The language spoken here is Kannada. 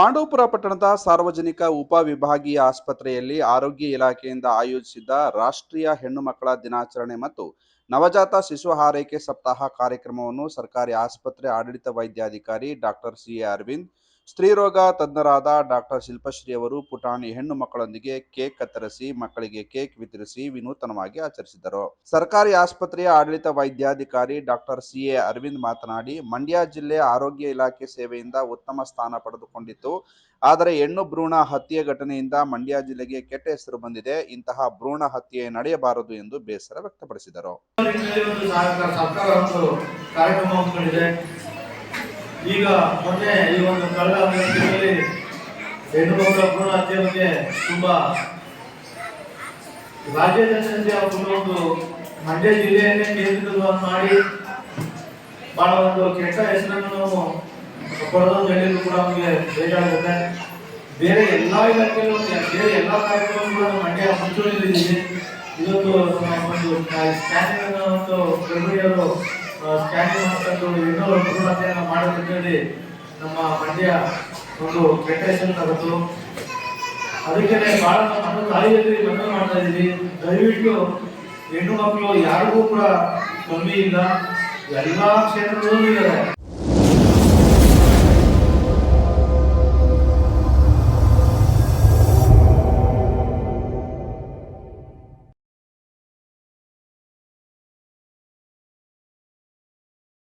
ಪಾಂಡವಪುರ ಪಟ್ಟಣದ ಸಾರ್ವಜನಿಕ ಉಪವಿಭಾಗೀಯ ಆಸ್ಪತ್ರೆಯಲ್ಲಿ ಆರೋಗ್ಯ ಇಲಾಖೆಯಿಂದ ಆಯೋಜಿಸಿದ್ದ ರಾಷ್ಟ್ರೀಯ ಹೆಣ್ಣು ಮಕ್ಕಳ ದಿನಾಚರಣೆ ಮತ್ತು ನವಜಾತ ಶಿಶು ಆರೈಕೆ ಸಪ್ತಾಹ ಕಾರ್ಯಕ್ರಮವನ್ನು ಸರ್ಕಾರಿ ಆಸ್ಪತ್ರೆ ಆಡಳಿತ ವೈದ್ಯಾಧಿಕಾರಿ ಡಾಕ್ಟರ್ ಸಿ ಅರವಿಂದ್ ಸ್ತ್ರೀರೋಗ ತಜ್ಞರಾದ ಡಾಕ್ಟರ್ ಶಿಲ್ಪಶ್ರೀ ಅವರು ಪುಟಾಣಿ ಹೆಣ್ಣು ಮಕ್ಕಳೊಂದಿಗೆ ಕೇಕ್ ಕತ್ತರಿಸಿ, ಮಕ್ಕಳಿಗೆ ಕೇಕ್ ವಿತರಿಸಿ ವಿನೂತನವಾಗಿ ಆಚರಿಸಿದರು. ಸರ್ಕಾರಿ ಆಸ್ಪತ್ರೆಯ ಆಡಳಿತ ವೈದ್ಯಾಧಿಕಾರಿ ಡಾಕ್ಟರ್ ಸಿಎ ಅರವಿಂದ್ ಮಾತನಾಡಿ, ಮಂಡ್ಯ ಜಿಲ್ಲೆ ಆರೋಗ್ಯ ಇಲಾಖೆ ಸೇವೆಯಿಂದ ಉತ್ತಮ ಸ್ಥಾನ ಪಡೆದುಕೊಂಡಿತ್ತು. ಆದರೆ ಹೆಣ್ಣು ಭ್ರೂಣ ಹತ್ಯೆ ಘಟನೆಯಿಂದ ಮಂಡ್ಯ ಜಿಲ್ಲೆಗೆ ಕೆಟ್ಟ ಹೆಸರು ಬಂದಿದೆ. ಇಂತಹ ಭ್ರೂಣ ಹತ್ಯೆ ನಡೆಯಬಾರದು ಎಂದು ಬೇಸರ ವ್ಯಕ್ತಪಡಿಸಿದರು ನಿಟ್ಟಿನಲ್ಲಿ ಒಂದು ಸರ್ಕಾರ ಸರ್ಕಾರ ಒಂದು ಕಾರ್ಯಕ್ರಮ ಹಮ್ಮಿಕೊಂಡಿದೆ ಈಗ ಮೊನ್ನೆ ಈ ಒಂದು ಕಳೆದ ತಿಂಗಳಲ್ಲಿ ಹೆಣ್ಣು ಮಕ್ಕಳ ಭ್ರೂಣ ಹತ್ಯೆ ಬಗ್ಗೆ ತುಂಬಾ ರಾಜ್ಯಾದ್ಯಂತ ಒಂದು ಮಂಡ್ಯ ಜಿಲ್ಲೆಯನ್ನೇ ಕೇಂದ್ರೀಕೃತವಾಗಿ ಮಾಡಿ ಬಹಳ ಒಂದು ಕೆಟ್ಟ ಹೆಸರನ್ನು ನಾವು ಪಡೆದು ಹೇಳಿದ್ರು ಕೂಡ ನಮಗೆ ಬೇಜಾರಾಗುತ್ತೆ ಬೇರೆ ಎಲ್ಲಾ ಇಲಾಖೆಯಲ್ಲೂ ಬೇರೆ ಎಲ್ಲ ಕಾರ್ಯಕ್ರಮಗಳು ಕೂಡ ಮಂಡ್ಯ ಮುಂಚೂಣಿಯಲ್ಲಿದ್ದೀವಿ ಇದೊಂದು ಒಂದು ಸ್ಕ್ಯಾನಿಂಗ್ ಒಂದು ಗರ್ಭಿಣಿಯರು ಸ್ಕ್ಯಾನಿಂಗ್ ಇನ್ನೂರು ಇನ್ನೂ ಭ್ರೂಣತೆಯನ್ನು ಮಾಡೋದಕ್ಕೆ ಹೇಳಿ ನಮ್ಮ ಮಂಡ್ಯ ಒಂದು ಫೆಡರೇಷನ್ ತಗತ್ತು ಅದಕ್ಕೆ ಬಹಳ ನಮ್ಮ ತಾಯಿಯಲ್ಲಿ ಮನವಿ ಮಾಡ್ತಾ ಇದ್ದೀವಿ ದಯವಿಟ್ಟು ಹೆಣ್ಣು ಮಕ್ಕಳು ಯಾರಿಗೂ ಕೂಡ ಕಮ್ಮಿ ಇಲ್ಲ. ಎಲ್ಲ ಕ್ಷೇತ್ರದಲ್ಲೂ ಇದ್ದಾರೆ.